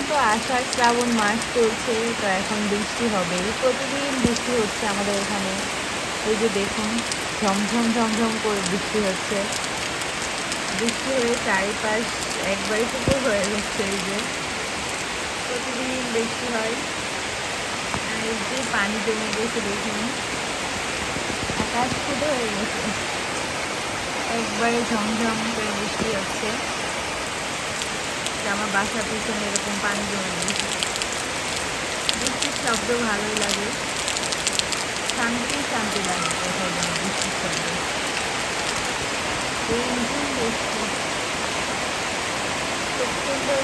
আষাঢ় শ্রাবণ মাস চলছে, তো এখন বৃষ্টি হবে। প্রতিদিন বৃষ্টি হচ্ছে আমাদের এখানে। এই যে দেখুন, ঝমঝম ঝমঝম করে বৃষ্টি হচ্ছে। বৃষ্টি হয়ে চারিপাশ একবারই পুকুর হয়ে যাচ্ছে এই যে। প্রতিদিন বৃষ্টি হয়। আর এই যে পানি জমে গেছে দেখুন, আকাশ ফুটে হয়ে গেছে। একবারে ঝমঝম করে বৃষ্টি হচ্ছে। আমার বাসার পিছনে এরকম পানি জমে গেছে বৃষ্টির শব্দ ভালোই লাগে। শান্তি শান্তি লাগে। কোথাও যেন বৃষ্টির শব্দ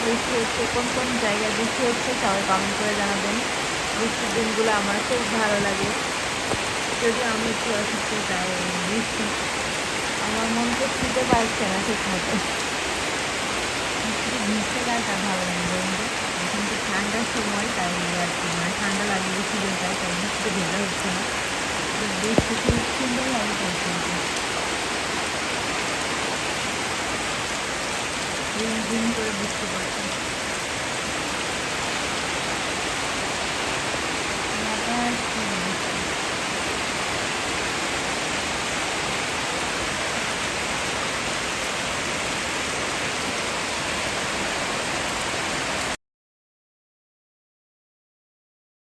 বৃষ্টি হচ্ছে কোন কোন জায়গায় বৃষ্টি হচ্ছে সবাই কমেন্ট করে জানাবেন বৃষ্টির দিনগুলো আমার খুব ভালো লাগে যদি আমি একটু অসুস্থ তাই বৃষ্টি আমার মনকে ছুতে পারছে না ঠিক মতো শুধু ভিজতে গাটা ভালো লাগে বন্ধু এখন তো ঠান্ডার সময় তাই আর কি। মানে ঠান্ডা লাগলে সিজনটায় তাই বৃষ্টিতে ভেজা হচ্ছে না তো বৃষ্টি খুব সুন্দর লাগে ঝিম ঝিম করে বৃষ্টি পড়ছে।